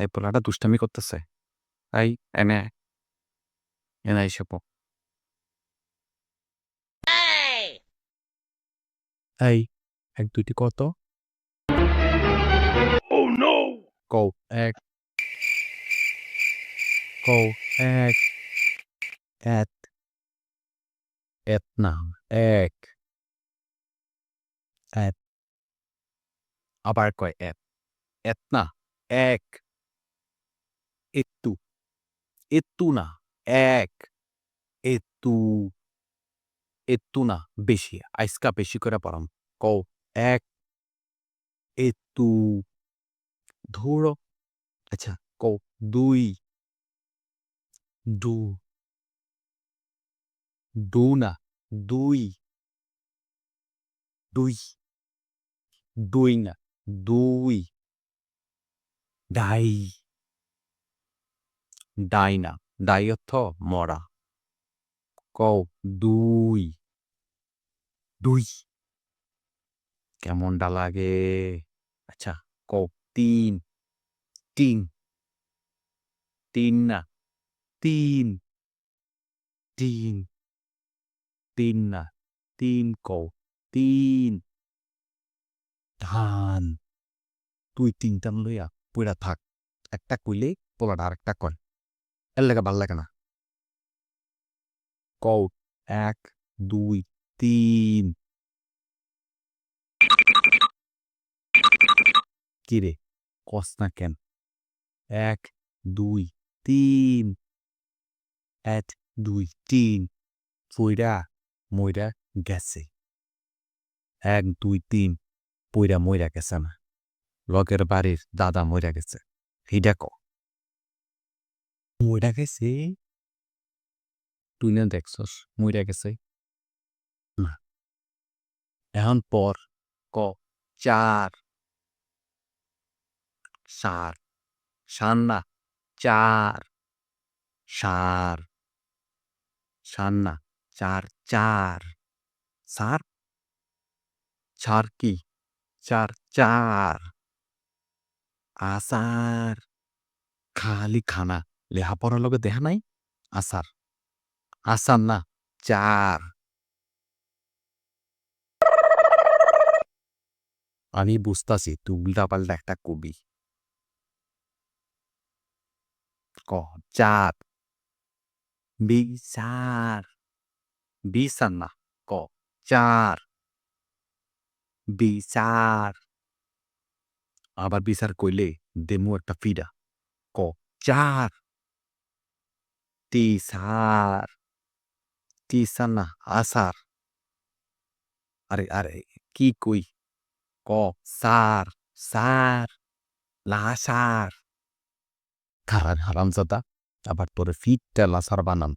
এই পোলাটা দুষ্টামি করতেছে। এই এনে। এনে এসে পো। এই এক দুইটি কত এক। কও এক। এত। এত না এক। এত। আবার কয় এত। এত না এক। একটু না এক। একটু একটু না বেশি, আইসকা বেশি করে পড়াম কও, এক। একটু ধুরো। আচ্ছা কও, দুই। দু। দু না দুই। দুই। দুই না দুই। ডাই। ডাই না ডাই অর্থ মরা। কও, দুই। দুই। কেমনটা লাগে আচ্ছা কও, তিন। তিন। তিন না, তিন। তিন। তিন না, তিন কও, তিন। ধান। তুই তিনটান লইয়া পুরা থাক। একটা কইলে পোলাটা আরেকটা কয়। এর লেগে ভালো লাগে না। কও, এক, দুই, তিন। কিরে কস না কেন? এক, দুই, তিন। এক, দুই, তিন। পইরা মইরা গেছে। এক, দুই, তিন। পইরা ময়রা গেছে না। লগের বাড়ির দাদা মইরা গেছে। হিডা ক? মইরা গেছে তুই না দেখছস মইরা গেছে। না। এখন পর ক? চার। সার। সার না চার। সার। সার না চার চার। সার? চার কি? চার চার। আসার খালি খানা। লেহা পড়ার লগে দেখা নাই? আসার। আসার না, চার। আমি বুঝতাছি, তুই উল্টা পাল্টা একটা কবি। ক, চার। বিচার বিচার না, ক, চার। বিচার আবার বিচার কইলে দেমু একটা ফিডা। ক, চার। তিসার তিসার না, আসার। আরে আরে, কি কই? ক, সার সার, লাসার। খারান হারামজাদা, আবার তোর ফিটটা লাসার বানান।